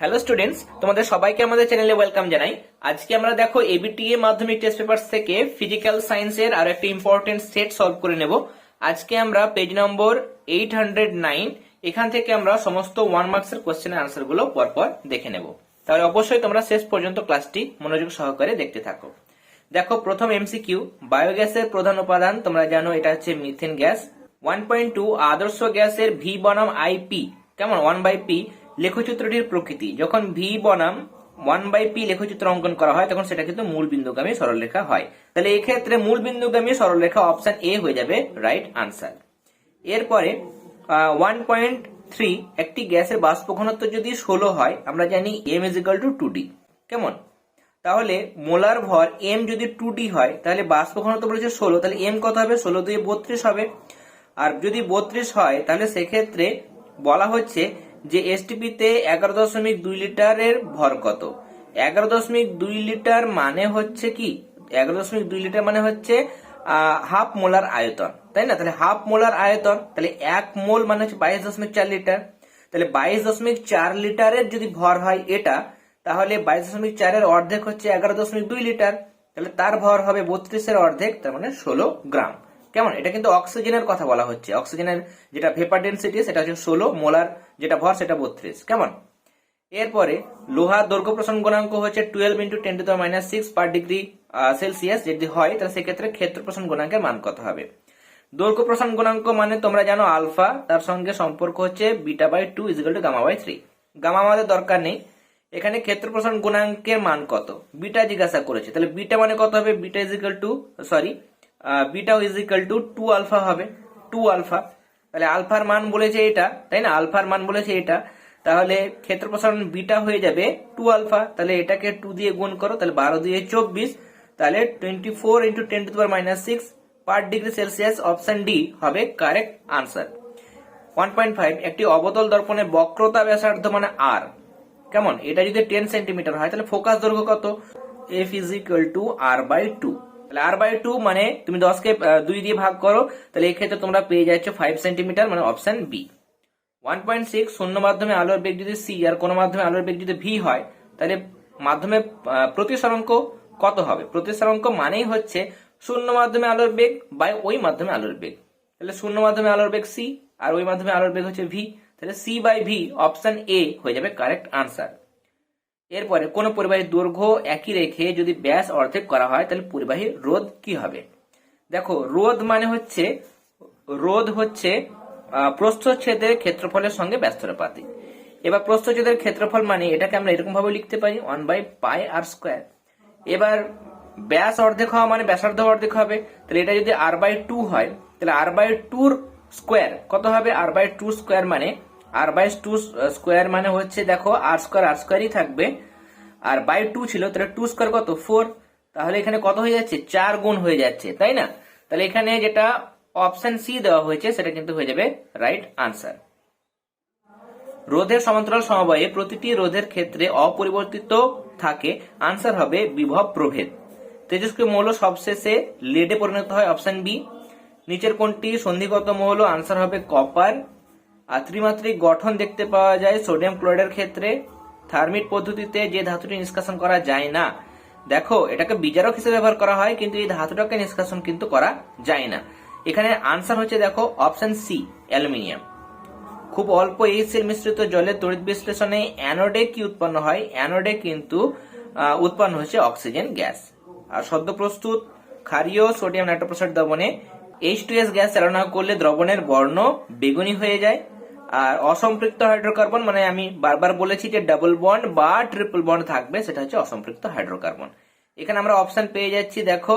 Hello students তোমাদের সবাইকে আমাদের চ্যানেলে ওয়েলকাম জানাই। আজকে আমরা দেখো এবিটিএ মাধ্যমিক টেস্ট পেপার থেকে ফিজিক্যাল সায়েন্সের আর একটা ইম্পর্টেন্ট সেট সলভ করে নেব। আজকে আমরা page number eight hundred nine এখান থেকে আমরা সমস্ত ওয়ান মার্কসের কোশ্চেনের আনসারগুলো পরপর দেখে নেব। তাহলে অবশ্যই তোমরা শেষ পর্যন্ত ক্লাসটি মনোযোগ সহকারে দেখতে থাকো। দেখো, প্রথম এমসিকিউ বায়োগ্যাসের প্রধান উপাদান, তোমরা জানো এটা হচ্ছে methane gas one point two আদর্শ গ্যাসের ভি বনাম আইপি কেমন? ওয়ান বাই পি লেখচিত্রটির প্রকৃতি। যখন ভি বনাম ওয়ান বাই পি লেখচিত্র অঙ্কন করা হয়, তখন সেটা কিন্তু মূল বিন্দুগামী সরলরেখা হয়। তাহলে এই ক্ষেত্রে মূল বিন্দুগামী সরলরেখা অপশন এ হয়ে যাবে রাইট আনসার এরপরে ওয়ান পয়েন্ট থ্রি একটি গ্যাসের বাষ্প ঘনত্ব যদি ষোলো হয়, আমরা জানি M equal to two D কেমন? তাহলে মোলার ভর এম যদি টু ডি হয়, তাহলে বাষ্প ঘনত্ব বলেছে ষোলো, তাহলে এম কত হবে? ষোলো দিয়ে বত্রিশ হবে। আর যদি বত্রিশ হয়, তাহলে সেক্ষেত্রে বলা হচ্ছে যে এসটিপিতে এগারো দশমিক দুই লিটারের ভর কত? এগারো দশমিক দুই লিটার মানে হচ্ছে কি? এগারো দশমিক দুই লিটার মানে হচ্ছে হাফ মোলার আয়তন, তাই না? তাহলে হাফ মোলার আয়তন, তাহলে এক মোল মানে হচ্ছে বাইশ দশমিক চার লিটার। তাহলে বাইশ দশমিক চার লিটারের যদি ভর হয় এটা, তাহলে বাইশ দশমিক চারের অর্ধেক হচ্ছে এগারো দশমিক দুই লিটার। তাহলে তার ভর হবে বত্রিশের অর্ধেক, তার মানে ষোলো গ্রাম। কেমন? এটা কিন্তু অক্সিজেনের কথা বলা হচ্ছে। অক্সিজেনের যেটা ভেপার ডেন্সিটি সেটা হচ্ছে ষোলো, মোলার যেটা ভর, সেটা বত্রিশ। কেমন? এরপরে লোহার দৈর্ঘ্য প্রসারণ গুণাঙ্ক হচ্ছে twelve into ten to the minus six per degree Celsius যদি হয়, তাহলে সেক্ষেত্রে ক্ষেত্র প্রসারণ গুণাঙ্কের মান কত হবে? দৈর্ঘ্য প্রসারণ গুণাঙ্ক মানে তোমরা জানো আলফা, তার সঙ্গে সম্পর্ক হচ্ছে beta by two equal to gamma by three gamma আমাদের দরকার নেই। এখানে ক্ষেত্র প্রসারণ গুণাঙ্কের মান কত? বিটা জিজ্ঞাসা করেছে। তাহলে বিটা মানে কত হবে? Beta equal to sorry beta equal to two alpha হবে টু আলফা তাহলে আলফার মান বলেছে এটা, তাই না? আলফার মান বলেছে এটা। তাহলে ক্ষেত্র প্রসারণ বিটা হয়ে যাবে টু আলফা তাহলে এটাকে টু দিয়ে গুণ করো, তাহলে বারো দিয়ে চব্বিশ। তাহলে twenty four into ten to power minus six per degree Celsius option D হবে correct answer one point five একটি অবতল দর্পণে বক্রতা ব্যাসার্ধ মানে আর কেমন? এটা যদি টেন সেন্টিমিটার হয়, তাহলে ফোকাস দৈর্ঘ্য কত? F is equal to R by two তাহলে আর বাই টু মানে তুমি দশকে দুই দিয়ে ভাগ করো, তাহলে এই ক্ষেত্রে তোমরা পেয়ে যাচ্ছ ফাইভ সেন্টিমিটার মানে option B one point six শূন্য মাধ্যমে আলোর বেগ যদি সি আর কোনো মাধ্যমে আলোর বেগ যদি ভি হয়, তাহলে মাধ্যমে প্রতিসরাঙ্ক কত হবে? প্রতিসরাঙ্ক মানেই হচ্ছে শূন্য মাধ্যমে আলোর বেগ বাই ওই মাধ্যমে আলোর বেগ। তাহলে শূন্য মাধ্যমে আলোর বেগ সি আর ওই মাধ্যমে আলোর বেগ হচ্ছে ভি তাহলে C by V option A হয়ে যাবে কারেক্ট আনসার এরপরে কোন পরিবাহীর দৈর্ঘ্য একই রেখে যদি ব্যাস অর্ধেক করা হয়, তাহলে পরিবাহীর রোধ কি হবে? দেখো, রোধ মানে হচ্ছে, রোধ হচ্ছে প্রস্থচ্ছেদের ক্ষেত্রফলের সঙ্গে ব্যস্তরপাতি এবার প্রস্থচ্ছেদের ক্ষেত্রফল মানে এটাকে আমরা এরকম ভাবে লিখতে পারি one by pi R square এবার ব্যাস অর্ধেক হওয়া মানে ব্যাসার্ধ অর্ধেক হবে, তাহলে এটা যদি আর বাই টু হয়, তাহলে আর বাই টুর স্কোয়ার কত হবে? আর বাই টু স্কোয়ার মানে আর বাই টু স্কোয়ার মানে হচ্ছে দেখো আর স্কোয়ার আর স্কোয়ারই থাকবে। আর বাই টু ছিল, তাহলে টু স্কোয়ার কত? ফোর তাহলে এখানে কত হয়ে যাচ্ছে? চার গুণ হয়ে যাচ্ছে, তাই না? তাহলে এখানে যেটা অপশন সি দেওয়া হয়েছে, সেটা কিন্তু হয়ে যাবে রাইট আনসার রোধের সমান্তরাল সমবায়ে প্রতিটি রোধের ক্ষেত্রে অপরিবর্তিত থাকে। আনসার হবে বিভব প্রভেদ। তেজস্ক্রিয় মৌল সবশেষে লেডে পরিণত হয় অপশন বি নিচের কোনটি সন্ধিগত মৌল আনসার হবে কপার ত্রিমাত্রিক গঠন দেখতে পাওয়া যায় সোডিয়াম ক্লোরাইডের ক্ষেত্রে। থার্মিট পদ্ধতিতে যে ধাতুটি নিষ্কাশন করা যায় না। দেখো, এটাকে বিজারক হিসেবে ব্যবহার করা হয়, কিন্তু এই ধাতুটাকে নিষ্কাশন কিন্তু করা যায় না। এখানে আনসার হচ্ছে, দেখো, অপশন সি, অ্যালুমিনিয়াম। খুব অল্প এইচসিএল মিশ্রিত জলের তড়িৎ বিশ্লেষণে অ্যানোডে কি উৎপন্ন হয়? অ্যানোডে কিন্তু উৎপন্ন হচ্ছে অক্সিজেন গ্যাস। আর সদ্য প্রস্তুত, ক্ষারীয় সোডিয়াম নাইট্রোপ্রোসাইড দ্রবণে এইচ টু এস গ্যাস চালনা করলে দ্রবণের বর্ণ বেগুনি হয়ে যায়। আর অসম্পৃক্ত হাইড্রোকার্বন মানে আমি বারবার বলেছি যে ডাবল বন্ড বা ট্রিপল বন্ড থাকবে, সেটা হচ্ছে অসম্পৃক্ত হাইড্রোকার্বন এখানে আমরা অপশন পেয়ে যাচ্ছি, দেখো,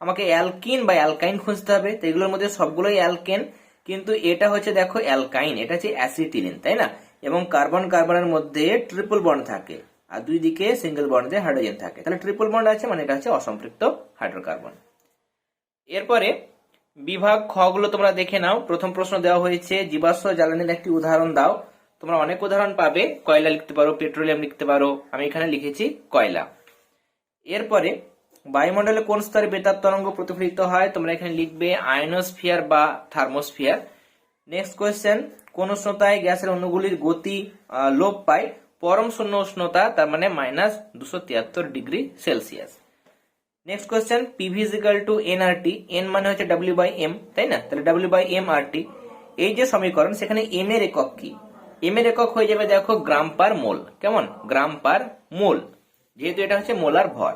আমাকে অ্যালকিন বা অ্যালকাইন খুঁজতে হবে। তো এগুলোর মধ্যে সবগুলোই অ্যালকেন কিন্তু এটা হচ্ছে, দেখো অ্যালকাইন এটা হচ্ছে অ্যাসিটিলিন তাই না? এবং কার্বন কার্বনের মধ্যে ট্রিপল বন্ড থাকে, আর দুই দিকে সিঙ্গেল বন্ড হাইড্রোজেন থাকে। তাহলে ট্রিপল বন্ড আছে মানে এটা হচ্ছে অসম্পৃক্ত হাইড্রোকার্বন এরপরে বিভাগ খ গুলো তোমরা দেখে নাও। প্রথম প্রশ্ন দেওয়া হয়েছে, জীবাশ্ম জ্বালানির একটি উদাহরণ দাও। তোমরা অনেক উদাহরণ পাবে, কয়লা লিখতে পারো, পেট্রোলিয়াম লিখতে পারো, আমি এখানে লিখেছি কয়লা। এরপরে, বায়ুমণ্ডলে কোন স্তরে বেতার তরঙ্গ প্রতিফলিত হয়, তোমরা এখানে লিখবে আয়নোস্ফিয়ার বা থার্মোস্ফিয়ার। নেক্সট কোয়েশ্চেন কোন উষ্ণতায় গ্যাসের অণুগুলির গতি লোপ পায়? পরম শূন্য উষ্ণতা, তার মানে মাইনাস দুশো তিয়াত্তর degree Celsius. Next question PV equal to N R T N মানে হচ্ছে ডাব্লিউ বাই এম তাই না? তাহলে W by M R T এই যে সমীকরণ, সেখানে এম এর একক কি? এম এর একক হয়ে যাবে দেখো গ্রাম পার মোল। কেমন? Gram per mole. যেহেতু এটা হচ্ছে মোলার ভর।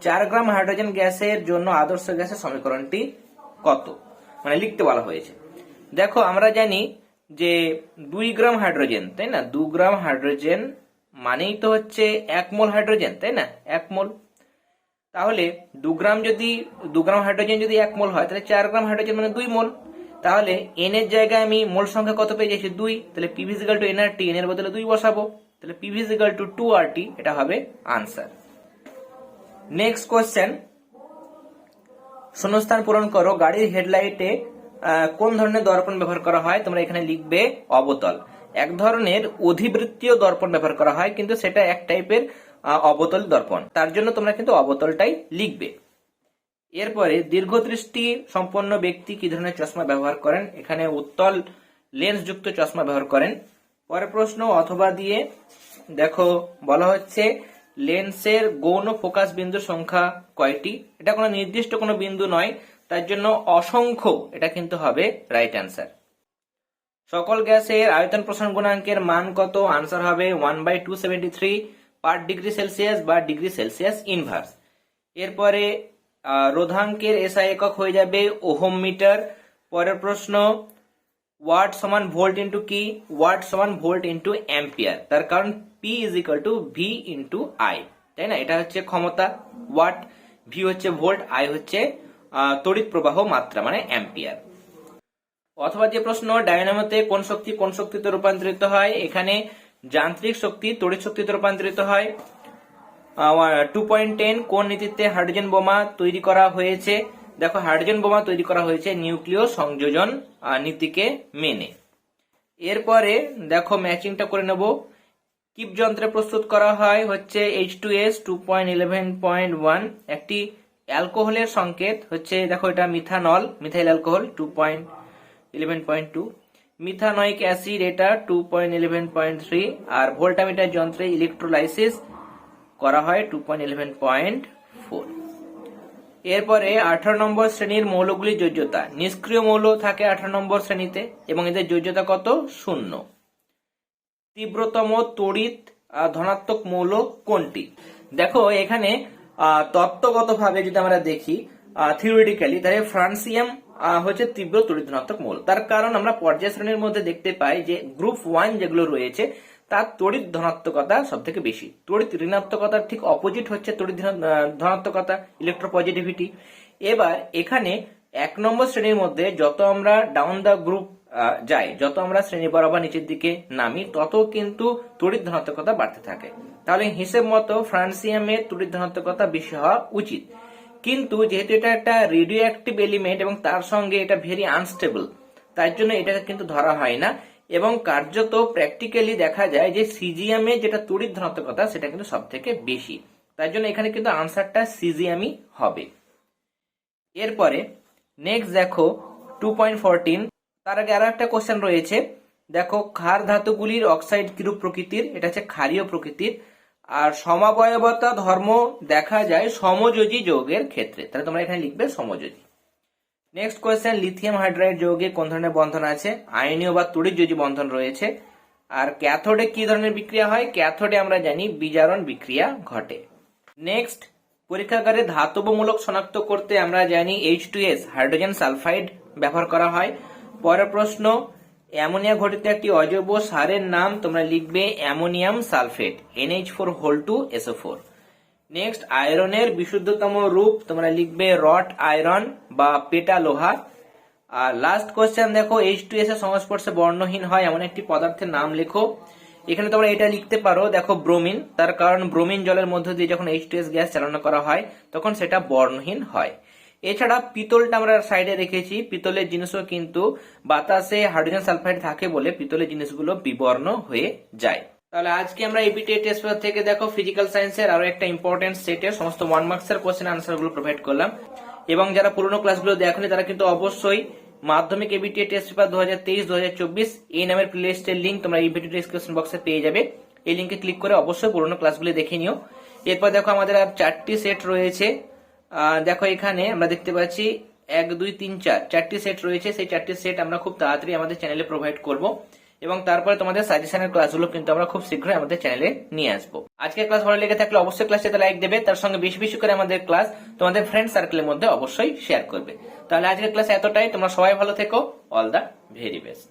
চার গ্রাম হাইড্রোজেন গ্যাসের জন্য আদর্শ গ্যাসের সমীকরণটি কত? মানে লিখতে বলা হয়েছে। দেখো, আমরা জানি যে দুই গ্রাম হাইড্রোজেন, তাই না? দু গ্রাম হাইড্রোজেন মানেই তো হচ্ছে এক মোল হাইড্রোজেন, তাই না? এক মোল। তাহলে দু গ্রাম যদি, দু গ্রাম হাইড্রোজেন যদি এক মোল হয়, তাহলে চার গ্রাম হাইড্রোজেন মানে দুই মোল। তাহলে এন এর জায়গায় আমি মোল সংখ্যা কত পেয়ে যাচ্ছি? দুই। তাহলে পিভিজিক্যাল আর টি এন এর বদলে দুই বসাবো। তাহলে পিভিজিক্যাল টু টু টি এটা হবে আনসার নেক্সট কোয়েশ্চেন শূন্যস্থান পূরণ করো। গাড়ির হেডলাইটে কোন ধরনের দর্পণ ব্যবহার করা হয়? তোমরা এখানে লিখবে অবতল। এক ধরনের অধিবৃত্তীয় দর্পণ ব্যবহার করা হয়, কিন্তু সেটা এক টাইপের অবতল দর্পণ। তার জন্য তোমরা কিন্তু অবতলটাই লিখবে। এরপরে দীর্ঘদৃষ্টি সম্পন্ন ব্যক্তি কি ধরনের চশমা ব্যবহার করেন? এখানে উত্তল লেন্স যুক্ত চশমা ব্যবহার করেন। পরের প্রশ্ন, অথবা দিয়ে দেখো, বলা হচ্ছে, লেন্সের গৌণ ফোকাস বিন্দুর সংখ্যা কয়টি? এটা কোনো নির্দিষ্ট কোনো বিন্দু নয়, তার জন্য অসংখ্য, এটা কিন্তু হবে রাইট অ্যান্সার সকল গ্যাসের আয়তন প্রসারণ গুণাঙ্কের মান কত? আনসার হবে one by two seventy three per degree Celsius বা ডিগ্রি সেলসিয়াস ইনভার্স এরপরে রোধাঙ্কের এসআই একক হয়ে যাবে ওহম মিটার। পরের প্রশ্ন, ওয়াট সমান ভোল্ট ইন্টু কি? ওয়াট সমান ভোল্ট ইন্টু অ্যাম্পিয়ার। তার কারণ P is equal to V into I তাই না? এটা হচ্ছে ক্ষমতা। ওয়াট ভি হচ্ছে ভোল্ট আই হচ্ছে তড়িৎ প্রবাহ মাত্রা মানে অ্যাম্পিয়ার। অথবা যে প্রশ্ন, ডায়নামোতে কোন শক্তি কোন শক্তিতে রূপান্তরিত হয়? এখানে যান্ত্রিক শক্তি, তড়িৎ শক্তিতে রূপান্তরিত হয়। টু পয়েন্ট টেন কোন নীতিতে হাইড্রোজেন বোমা তৈরি করা হয়েছে? দেখো হাইড্রোজেন বোমা তৈরি করা হয়েছে নিউক্লিয় সংযোজন নীতিকে মেনে। এরপরে দেখো ম্যাচিংটা করে নেব। কিপ যন্ত্রে প্রস্তুত করা হয় হচ্ছে H two S two point eleven point one একটি অ্যালকোহলের সংকেত হচ্ছে, দেখো এটা methanol, methyl alcohol two point eleven point two methanoic acid এটা two point eleven point three আর ভোল্টামিটার যন্ত্রে ইলেকট্রোলাইসিস করা হয় two point eleven point four এরপরে আঠারো নম্বর শ্রেণির মৌলগুলির যোজ্যতা। নিষ্ক্রিয় মৌল থাকে আঠারো নম্বর শ্রেণীতে এবং এদের যোজ্যতা কত? শূন্য। তীব্রতম তড়িৎ ধনাত্মক মৌল কোনটি? দেখো এখানে তত্ত্বগতভাবে যদি আমরা দেখি থিওরিটিক্যালি তাহলে ফ্রান্সিয়াম হচ্ছে তীব্র তড়িৎ ধনাত্মক মৌল। তার কারণ আমরা পর্যায় শ্রেণির মধ্যে দেখতে পাই যে গ্রুপ ওয়ান যেগুলো রয়েছে, তার তড়িৎ ধনাত্মকতা সব থেকে বেশি। তড়িৎ ঋণাত্মকতার ঠিক অপোজিট হচ্ছে তড়িৎ ধনাত্মকতা ইলেকট্রোপজিটিভিটি এবার এখানে এক নম্বর শ্রেণির মধ্যে যত আমরা ডাউন দ্য গ্রুপ যাই, যত আমরা শ্রেণি বরাবর নিচের দিকে নামি, তত কিন্তু তড়িৎ ধনাত্মকতা বাড়তে থাকে। তাহলে হিসেব মতো ফ্রান্সিয়ামের তড়িৎ ধনাত্মকতা বেশি হওয়া উচিত। কিন্তু যেহেতু এটা একটা রেডিও অ্যাক্টিভ এলিমেন্ট এবং তার সঙ্গে এটা ভেরি আনস্টেবল তার জন্য এটাকে কিন্তু ধরা হয় না। এবং কার্যত প্র্যাকটিক্যালি দেখা যায় যে সিজিএমে যেটা তড়িৎ ধনাত্মকতা, সেটা কিন্তু সব থেকে বেশি। তার জন্য এখানে কিন্তু আনসারটা সিজিএমই হবে। এরপরে নেক্সট দেখো টু পয়েন্ট ফোরটিন তার আগে আরও একটা কোশ্চেন রয়েছে। দেখো, ক্ষার ধাতুগুলির অক্সাইড কিরূপ প্রকৃতির? এটা হচ্ছে ক্ষারীয় প্রকৃতির। আর সমাবয়বতা ধর্ম দেখা যায় সমযোজী যৌগের ক্ষেত্রে। তাহলে তোমরা এখানে লিখবে সমযোজী। নেক্সট কোয়েশ্চেন লিথিয়াম হাইড্রাইড যৌগে কোন ধরনের বন্ধন আছে? আয়নীয় বা তড়িৎযোজী বন্ধন রয়েছে। আর ক্যাথোডে কি ধরনের বিক্রিয়া হয়? ক্যাথোডে আমরা জানি বিজারণ বিক্রিয়া ঘটে। নেক্সট পরীক্ষাগারে ধাতবমূলক শনাক্ত করতে আমরা জানি H two S hydrogen sulphide ব্যবহার করা হয়। পরের প্রশ্ন অ্যামোনিয়া ঘটিত একটি অজৈব সারের নাম তোমরা লিখবে ammonium sulphate NH four whole two SO four next আয়রনের বিশুদ্ধতম রূপ তোমরা লিখবে রট আয়রন বা পেটা লোহা। আর লাস্ট কোশ্চেন দেখো এইচ টু এস এর সংস্পর্শে বর্ণহীন হয় এমন একটি পদার্থের নাম লেখো। এখানে তোমরা এটা লিখতে পারো, দেখো ব্রোমিন তার কারণ ব্রোমিন জলের মধ্য দিয়ে যখন এইচ টু এস গ্যাস চালনা করা হয়, তখন সেটা বর্ণহীন হয়। এছাড়া পিতলটা আমরা সাইডে রেখেছি। পিতলের জিনিসও কিন্তু বাতাসে হাইড্রোজেন সালফাইড থাকে বলে পিতলের জিনিসগুলো বিবর্ণ হয়ে যায়। তাহলে আজকে আমরা এবিটি টেস্ট পেপার থেকে দেখো ফিজিক্যাল সায়েন্সের আরও একটা ইম্পর্টেন্ট সেটের সমস্ত ওয়ান মার্কসের কোশ্চেন আনসারগুলো প্রোভাইড করলাম। এবং যারা পুরোনো ক্লাসগুলো দেখেনি, তারা কিন্তু অবশ্যই মাধ্যমিক এবিটি টেস্ট পেপার দু হাজার তেইশ দু হাজার চব্বিশ, এই নামের প্লেলিস্টের লিঙ্ক তোমরা এই ভিডিও ডিসক্রিপশন বক্সে পেয়ে যাবে। এই লিঙ্কে ক্লিক করে অবশ্যই পুরনো ক্লাসগুলি দেখে নিও। এরপর দেখো আমাদের আর চারটি সেট রয়েছে। দেখো এখানে আমরা দেখতে পাচ্ছি এক, দুই, তিন, চার। চারটি সেট রয়েছে। সেই চারটি সেট আমরা খুব তাড়াতাড়ি আমাদের চ্যানেলে প্রোভাইড করব। এবং তারপরে তোমাদের সাজেশনের ক্লাসগুলো কিন্তু আমরা খুব শীঘ্রই আমাদের চ্যানেলে নিয়ে আসব। আজকে ক্লাস ভালো লেগে থাকলে অবশ্যই ক্লাসটাতে লাইক দেবে। তার সঙ্গে বেশি বেশি করে আমাদের ক্লাস তোমাদের ফ্রেন্ড সার্কেলের মধ্যে অবশ্যই শেয়ার করবে। তাহলে আজকের ক্লাস এতটাই। তোমরা সবাই ভালো থেকো। All the very best